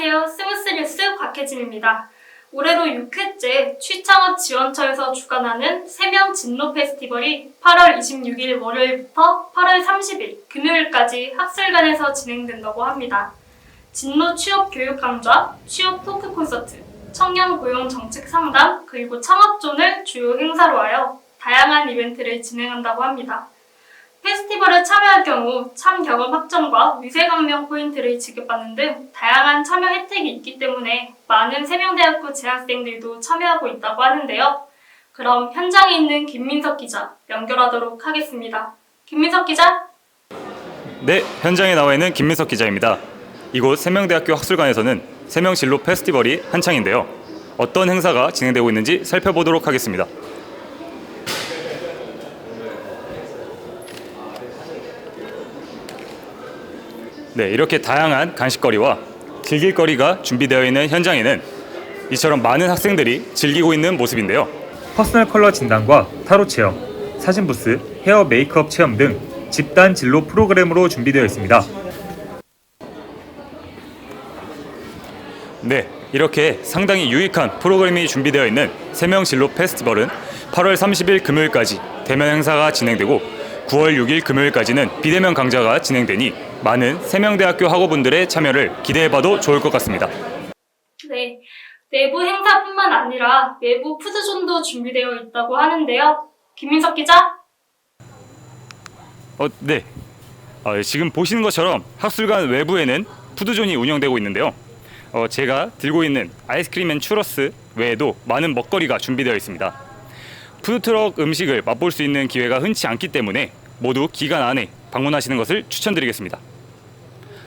안녕하세요. 스무스 뉴스 곽혜진입니다. 올해로 6회째 취창업 지원처에서 주관하는 세명 진로 페스티벌이 8월 26일 월요일부터 8월 30일 금요일까지 학술관에서 진행된다고 합니다. 진로 취업 교육 강좌, 취업 토크 콘서트, 청년 고용 정책 상담, 그리고 창업존을 주요 행사로 하여 다양한 이벤트를 진행한다고 합니다. 페스티벌에 참여할 경우 참 경험 확정과 위세 감명 포인트를 지급받는 등 다양한 참여 혜택이 있기 때문에 많은 세명대학교 재학생들도 참여하고 있다고 하는데요. 그럼 현장에 있는 김민석 기자 연결하도록 하겠습니다. 김민석 기자. 네, 현장에 나와 있는 김민석 기자입니다. 이곳 세명대학교 학술관에서는 세명 진로 페스티벌이 한창인데요. 어떤 행사가 진행되고 있는지 살펴보도록 하겠습니다. 네, 이렇게 다양한 간식거리와 즐길거리가 준비되어 있는 현장에는 이처럼 많은 학생들이 즐기고 있는 모습인데요. 퍼스널 컬러 진단과 타로 체험, 사진 부스, 헤어 메이크업 체험 등 집단 진로 프로그램으로 준비되어 있습니다. 네, 이렇게 상당히 유익한 프로그램이 준비되어 있는 세명 진로 페스티벌은 8월 30일 금요일까지 대면 행사가 진행되고 9월 6일 금요일까지는 비대면 강좌가 진행되니 많은 세명대학교 학우분들의 참여를 기대해봐도 좋을 것 같습니다. 네. 내부 행사뿐만 아니라 외부 푸드존도 준비되어 있다고 하는데요. 김민석 기자. 어, 네. 어, 지금 보시는 것처럼 학술관 외부에는 푸드존이 운영되고 있는데요. 어, 제가 들고 있는 아이스크림 앤 추러스 외에도 많은 먹거리가 준비되어 있습니다. 푸드트럭 음식을 맛볼 수 있는 기회가 흔치 않기 때문에 모두 기간 안에 방문하시는 것을 추천드리겠습니다.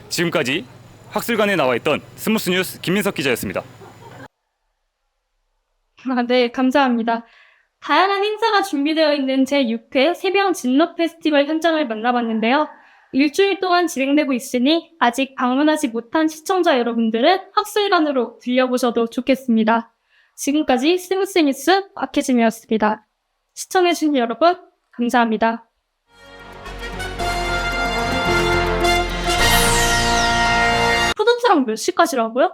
지금까지 학술관에 나와 있던 스무스 뉴스 김민석 기자였습니다. 아, 네, 감사합니다. 다양한 행사가 준비되어 있는 제6회 세병 진로 페스티벌 현장을 만나봤는데요. 일주일 동안 진행되고 있으니 아직 방문하지 못한 시청자 여러분들은 학술관으로 들려보셔도 좋겠습니다. 지금까지 스무스 뉴스 박혜진이었습니다. 시청해주신 여러분, 감사합니다. 푸드트럭 몇 시까지라고요?